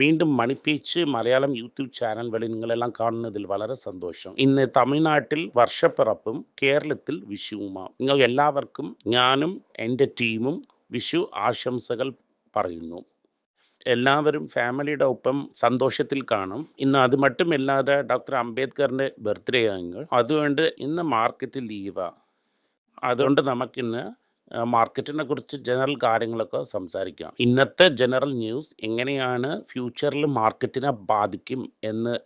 വീണ്ടും മണിപ്പേച്ച് Malayalam YouTube channel വഴി നിങ്ങളെല്ലാം കാണുന്നതിൽ വളരെ സന്തോഷം. ഇന്ന് തമിഴ്നാട്ടിൽ വർഷപ്പിറപ്പും കേരളത്തിൽ വിഷുവുമാണ് നിങ്ങൾ എല്ലാവർക്കും ഞാനും എന്റെ ടീമും വിഷു ആശംസകൾ പറയുന്നു. എല്ലാവരും ഫാമിലിയുടെ ഒപ്പം സന്തോഷത്തിൽ കാണും. ഇന്ന് അത് മറ്റുമില്ലാതെ ഡോക്ടർ അംബേദ്കറിന്റെ ബർത്ത്ഡേ ആണ് അതുകൊണ്ട് ഇന്ന് മാർക്കറ്റ് ലീവാണ് അതുകൊണ്ട് നമുക്കിന്ന് മാർക്കറ്റിനെ കുറിച്ച് ജനറൽ കാര്യങ്ങളൊക്കെ സംസാരിക്കാം. ഇന്നത്തെ ജനറൽ ന്യൂസ് എങ്ങനെയാണ് ഫ്യൂച്ചറിൽ മാർക്കറ്റിനെ ബാധിക്കും എന്ന്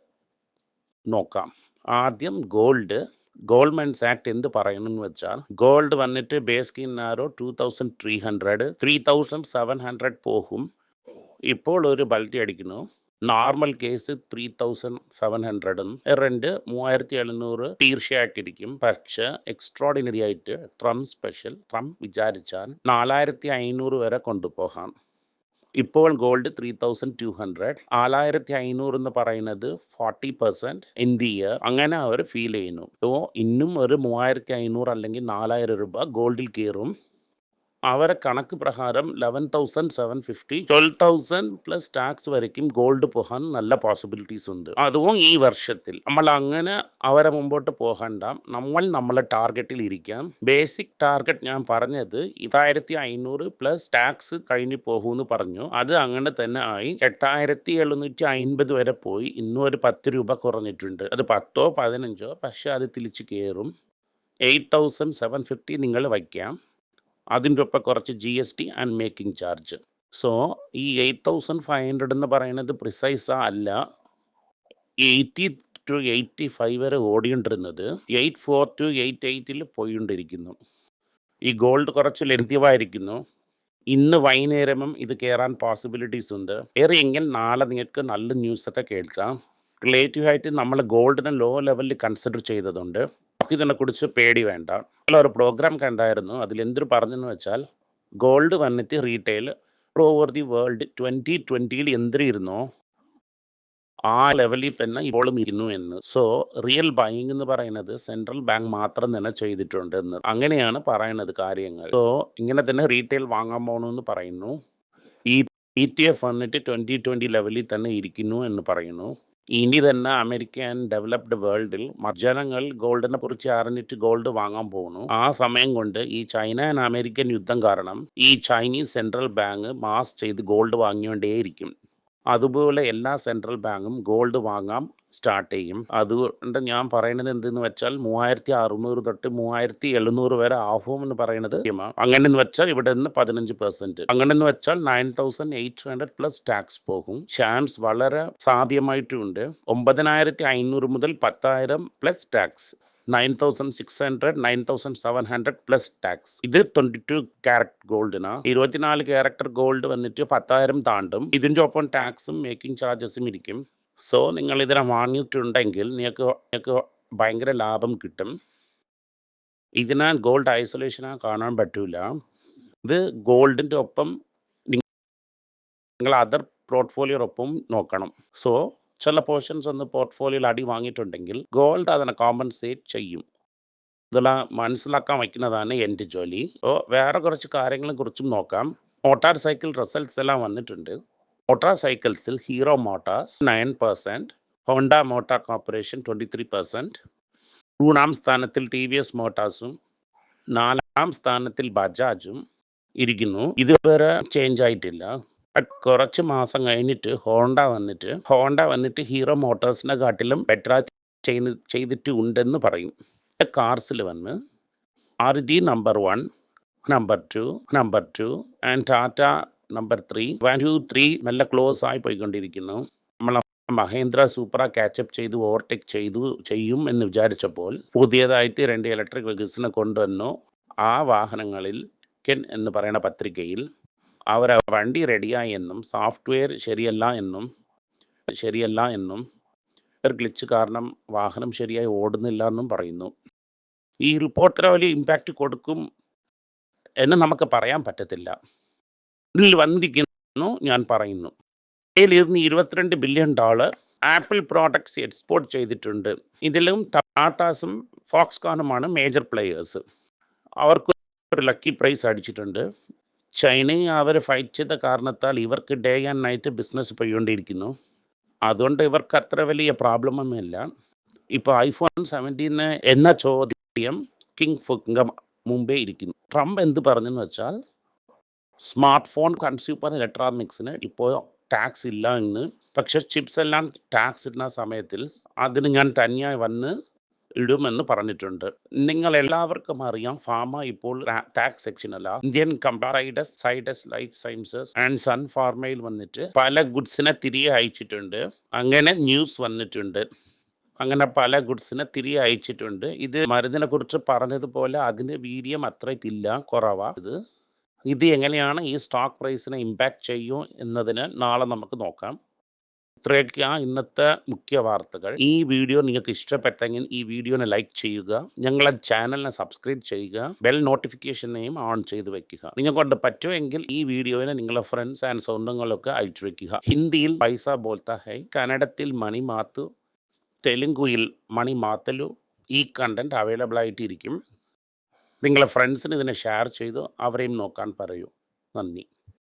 നോക്കാം. ആദ്യം ഗോൾഡ്. ഗോൾഡ്മാൻ ആക്ട് എന്ത് പറയണമെന്ന് വെച്ചാൽ ഗോൾഡ് വന്നിട്ട് base കിന്നാരോ two thousand three hundred three thousand seven hundred പോകും. ഇപ്പോൾ ഒരു ബൾട്ടി അടിക്കുന്നു. Normal case three thousand seven ഹൺഡ്രഡും rent മൂവായിരത്തി എഴുന്നൂറ് തീർച്ചയായിട്ടിരിക്കും. പക്ഷേ എക്സ്ട്രോഡിനറി ആയിട്ട് ട്രംപ് സ്പെഷ്യൽ ട്രംപ് വിചാരിച്ചാൽ നാലായിരത്തി അഞ്ഞൂറ് വരെ കൊണ്ടുപോകാം. ഇപ്പോൾ gold three thousand two hundred നാലായിരത്തി അഞ്ഞൂറ് എന്ന് പറയുന്നത് ഫോർട്ടി പെർസെന്റ് ഇന്ത്യ അങ്ങനെ അവർ ഫീൽ ചെയ്യുന്നു. സോ ഇന്നും ഒരു മൂവായിരത്തി അഞ്ഞൂറ് അല്ലെങ്കിൽ നാലായിരം രൂപ ഗോൾഡിൽ കയറും. അവരെ കണക്ക് പ്രകാരം eleven thousand seven fifty twelve thousand plus tax വരയ്ക്കും ഗോൾഡ് പോകാൻ നല്ല പോസിബിലിറ്റീസ് ഉണ്ട്. അതും ഈ വർഷത്തിൽ. നമ്മൾ അങ്ങനെ അവരെ മുമ്പോട്ട് പോകണ്ട. നമ്മൾ നമ്മളെ ടാർഗറ്റിൽ ഇരിക്കാം. ബേസിക് ടാർഗറ്റ് ഞാൻ പറഞ്ഞത് ഇതായിരത്തി അഞ്ഞൂറ് പ്ലസ് ടാക്സ് കഴിഞ്ഞ് പോകുമെന്ന് പറഞ്ഞു. അത് അങ്ങനെ തന്നെ ആയി. എട്ടായിരത്തി എഴുന്നൂറ്റി അൻപത് വരെ പോയി. ഇന്നും ഒരു പത്ത് രൂപ കുറഞ്ഞിട്ടുണ്ട്. അത് പത്തോ പതിനഞ്ചോ പക്ഷേ അത് തിരിച്ച് കയറും. എയ്റ്റ് തൗസൻഡ് സെവൻ ഫിഫ്റ്റി നിങ്ങൾ വയ്ക്കാം. അതിന്റെ ഒപ്പം കുറച്ച് G S T and making charge so ഈ എയ്റ്റ് തൗസൻഡ് ഫൈവ് ഹൺഡ്രഡ് എന്ന് പറയുന്നത് പ്രിസൈസ അല്ല. എയ്റ്റി ടു എയ്റ്റി ഫൈവ് വരെ ഓടിക്കൊണ്ടിരുന്നത്. എയ്റ്റ് ഫോർ ടു എയ്റ്റ് എയ്റ്റിൽ പോയിണ്ടിരിക്കുന്നു ഈ ഗോൾഡ് കുറച്ച് ലെന്തിവായിരിക്കുന്നു ഇന്ന് വൈകുന്നേരമും ഇത് കയറാൻ പോസിബിലിറ്റീസ് ഉണ്ട്. ഏറിയെങ്കിൽ നാളെ നിങ്ങൾക്ക് നല്ല ന്യൂസൊക്കെ കേൾക്കാം. റിലേറ്റീവായിട്ട് നമ്മൾ ഗോൾഡിനെ ലോ ലെവലിൽ കൺസിഡർ ചെയ്തതുണ്ട്. ഇതിനെക്കുറിച്ച് പേടി വേണ്ട. ഒരു പ്രോഗ്രാം കണ്ടായിരുന്നു. അതിൽ എന്തൊരു പറഞ്ഞെന്ന് വെച്ചാൽ ഗോൾഡ് വന്നിട്ട് retail over the world twenty ട്വന്റിയിൽ എന്തിരുന്നോ ആ ലെവലിൽ തന്നെ ഇപ്പോഴും ഇരുന്നു എന്ന്. സോ റിയൽ ബൈങ് എന്ന് പറയുന്നത് സെൻട്രൽ ബാങ്ക് മാത്രം തന്നെ ചെയ്തിട്ടുണ്ട് എന്ന്. അങ്ങനെയാണ് പറയുന്നത് കാര്യങ്ങൾ. സോ ഇങ്ങനെ തന്നെ റീറ്റെയിൽ വാങ്ങാൻ പോകണമെന്ന് പറയുന്നു. ഇ ടി എഫ് വന്നിട്ട് ട്വന്റി ട്വന്റി ലെവലിൽ തന്നെ ഇരിക്കുന്നു എന്ന് പറയുന്നു. ഇനി തന്നെ അമേരിക്കൻ ഡെവലപ്ഡ് വേൾഡിൽ ജനങ്ങൾ ഗോൾഡിനെ കുറിച്ച് അറിഞ്ഞിട്ട് ഗോൾഡ് വാങ്ങാൻ പോകുന്നു. ആ സമയം കൊണ്ട് ഈ ചൈന ആൻഡ് അമേരിക്കൻ യുദ്ധം കാരണം ഈ ചൈനീസ് സെൻട്രൽ ബാങ്ക് മാസ് ചെയ്ത് ഗോൾഡ് വാങ്ങിക്കൊണ്ടേയിരിക്കും. അതുപോലെ എല്ലാ സെൻട്രൽ ബാങ്കും ഗോൾഡ് വാങ്ങാം സ്റ്റാർട്ട് ചെയ്യും. അതുകൊണ്ട് ഞാൻ പറയുന്നത് എന്തെന്ന് വെച്ചാൽ മൂവായിരത്തി അറുന്നൂറ് തൊട്ട് മൂവായിരത്തി എഴുന്നൂറ് വരെ ആവും എന്ന് പറയുന്നത് അങ്ങനെ വെച്ചാൽ ഇവിടെ നിന്ന് പതിനഞ്ച് പെർസെന്റ് അങ്ങനെ വെച്ചാൽ nine thousand eight hundred plus tax പോകും. ചാൻസ് വളരെ സാധ്യമായിട്ടുണ്ട്. ഒമ്പതിനായിരത്തി അഞ്ഞൂറ് മുതൽ പത്തായിരം plus tax nine thousand six hundred nine thousand seven hundred plus tax ഇത് ട്വന്റി ടു ക്യാരറ്റ് ഗോൾഡിന് ഇരുപത്തിനാല് ക്യാരക്ടർ ഗോൾഡ് വന്നിട്ട് പത്തായിരം താണ്ടും. ഇതിന്റെ ഒപ്പം ടാക്സും മേക്കിംഗ് ചാർജസും ഇരിക്കും. സോ നിങ്ങൾ ഇതിനെ വാങ്ങിയിട്ടുണ്ടെങ്കിൽ നിങ്ങൾക്ക് നിങ്ങൾക്ക് ഭയങ്കര ലാഭം കിട്ടും. ഇതിനെ ഗോൾഡ് ഐസൊലേഷനാ കാണാൻ പറ്റൂല. ഇത് ഗോൾഡിന്റെ ഒപ്പം നിങ്ങൾ അതർ പോർട്ട്ഫോളിയോടൊപ്പം നോക്കണം. സോ ചില പോർഷൻസ് ഒന്ന് പോർട്ട്ഫോളിയോയിൽ അടി വാങ്ങിയിട്ടുണ്ടെങ്കിൽ ഗോൾഡ് അതിനെ കോമ്പൻസേറ്റ് ചെയ്യും. ഇതെല്ലാം മനസ്സിലാക്കാൻ വയ്ക്കുന്നതാണ് എന്റെ ജോലി. ഓ വേറെ കുറച്ച് കാര്യങ്ങളെ കുറിച്ചും നോക്കാം. മോട്ടാർ സൈക്കിൾ റിസൾട്ട്സ് എല്ലാം വന്നിട്ടുണ്ട്. Motor സൈക്കിൾസിൽ Hero motors nine percent Honda motor corporation twenty three percent മൂന്നാം സ്ഥാനത്തിൽ ടി വി എസ് മോട്ടാർസും നാലാം സ്ഥാനത്തിൽ ബജാജും ഇരിക്കുന്നു. ഇതുവരെ ചേഞ്ച് ആയിട്ടില്ല. കുറച്ച് മാസം കഴിഞ്ഞിട്ട് ഹോണ്ട വന്നിട്ട് ഹോണ്ട വന്നിട്ട് ഹീറോ മോട്ടോഴ്സിനെ കാട്ടിലും ബെറ്റർ ചെയ്ത് ചെയ്തിട്ട് ഉണ്ടെന്ന് പറയും കാർസിൽ വന്ന് Audi number one number two number two and Tata number three one two three നല്ല ക്ലോസ് ആയി പോയിക്കൊണ്ടിരിക്കുന്നു. നമ്മളെ മഹേന്ദ്ര സൂപ്പറ കാച്ചപ്പ് ചെയ്തു ഓവർടേക്ക് ചെയ്തു ചെയ്യും എന്ന് വിചാരിച്ചപ്പോൾ പുതിയതായിട്ട് രണ്ട് ഇലക്ട്രിക് വെഹിക്കിൾസിനെ കൊണ്ടുവന്നു. ആ വാഹനങ്ങളിൽ കെൻ എന്ന് പറയുന്ന പത്രികയിൽ അവർ വണ്ടി റെഡിയായി എന്നും സോഫ്റ്റ്വെയർ ശരിയല്ല എന്നും ശരിയല്ല എന്നും ഒരു ഗ്ലിച്ച് കാരണം വാഹനം ശരിയായി ഓടുന്നില്ല എന്നും പറയുന്നു. ഈ റിപ്പോർട്ടിന് വലിയ ഇമ്പാക്റ്റ് കൊടുക്കും എന്ന് നമുക്ക് പറയാൻ പറ്റത്തില്ല. ഇതിൽ വന്നിരിക്കുന്നു ഞാൻ പറയുന്നു. ഇരുന്ന് ഇരുപത്തിരണ്ട് billion dollar Apple products export ചെയ്തിട്ടുണ്ട്. ഇതിലും ടാറ്റാസും ഫോക്സ്കോണുമാണ് മേജർ പ്ലെയേഴ്സ് അവർക്ക് ഒരു ലക്കി പ്രൈസ് അടിച്ചിട്ടുണ്ട്. ചൈനയെ അവർ ഫൈറ്റ് ചെയ്ത കാരണത്താൽ ഇവർക്ക് ഡേ ആൻഡ് നൈറ്റ് ബിസിനസ് പോയിക്കൊണ്ടിരിക്കുന്നു അതുകൊണ്ട് ഇവർക്ക് അത്ര വലിയ പ്രോബ്ലമൊന്നുമില്ല ഇപ്പോൾ ഐഫോൺ സെവന്റീന് എന്ന ചോദ്യം കിങ് ഫുങ്ക മുമ്പേ ഇരിക്കുന്നു. ട്രംപ് എന്ത് പറഞ്ഞെന്ന് വെച്ചാൽ സ്മാർട്ട് ഫോൺ കൺസ്യൂമർ ഇലക്ട്രോണിക്സിന് ഇപ്പോൾ ടാക്സ് ഇല്ല എന്ന്. പക്ഷേ ചിപ്സ് എല്ലാം ടാക്സ് ഇടുന്ന സമയത്തിൽ അതിന് ഞാൻ തനിയായി വന്ന് ഇടുമെന്ന് പറഞ്ഞിട്ടുണ്ട്. നിങ്ങൾ എല്ലാവർക്കും അറിയാം ഫാമ ഇപ്പോൾ ടാക്സ് സെക്ഷൻ അല്ല Indian കമ്പാറൈഡസ് Zydus life sciences and Sun ഫാർമയിൽ വന്നിട്ട് പല ഗുഡ്സിനെ തിരികെ അയച്ചിട്ടുണ്ട്. അങ്ങനെ ന്യൂസ് വന്നിട്ടുണ്ട്. അങ്ങനെ പല ഗുഡ്സിനെ തിരികെ അയച്ചിട്ടുണ്ട്. ഇത് മരുന്നിനെ കുറിച്ച് പറഞ്ഞതുപോലെ അതിന് വീര്യം അത്രയ്ക്കില്ല കുറവാ. ഇത് ഇത് എങ്ങനെയാണ് ഈ സ്റ്റോക്ക് പ്രൈസിനെ ഇമ്പാക്റ്റ് ചെയ്യും എന്നതിന് നാളെ നമുക്ക് നോക്കാം. ഇത്രയൊക്കെയാണ് ഇന്നത്തെ മുഖ്യ വാർത്തകൾ. ഈ വീഡിയോ നിങ്ങൾക്ക് ഇഷ്ടപ്പെട്ടെങ്കിൽ ഈ വീഡിയോനെ ലൈക്ക് ചെയ്യുക ഞങ്ങളെ ചാനലിനെ സബ്സ്ക്രൈബ് ചെയ്യുക ബെൽ നോട്ടിഫിക്കേഷനെയും ഓൺ ചെയ്ത് വെക്കുക. നിങ്ങൾ കൊണ്ട് പറ്റുമെങ്കിൽ ഈ വീഡിയോനെ നിങ്ങളുടെ ഫ്രണ്ട്സ് ആൻഡ് സ്വന്തങ്ങളൊക്കെ അയച്ചു വെക്കുക. ഹിന്ദിയിൽ പൈസ പോലത്തെ ഹൈ കന്നഡത്തിൽ മണി മാത്തു തെലുങ്കുയിൽ മണി മാത്തലു ഈ കണ്ടന്റ് അവൈലബിൾ ആയിട്ടിരിക്കും. നിങ്ങളെ ഫ്രണ്ട്സിന് ഇതിനെ ഷെയർ ചെയ്തു അവരെയും നോക്കാൻ പറയൂ. നന്ദി.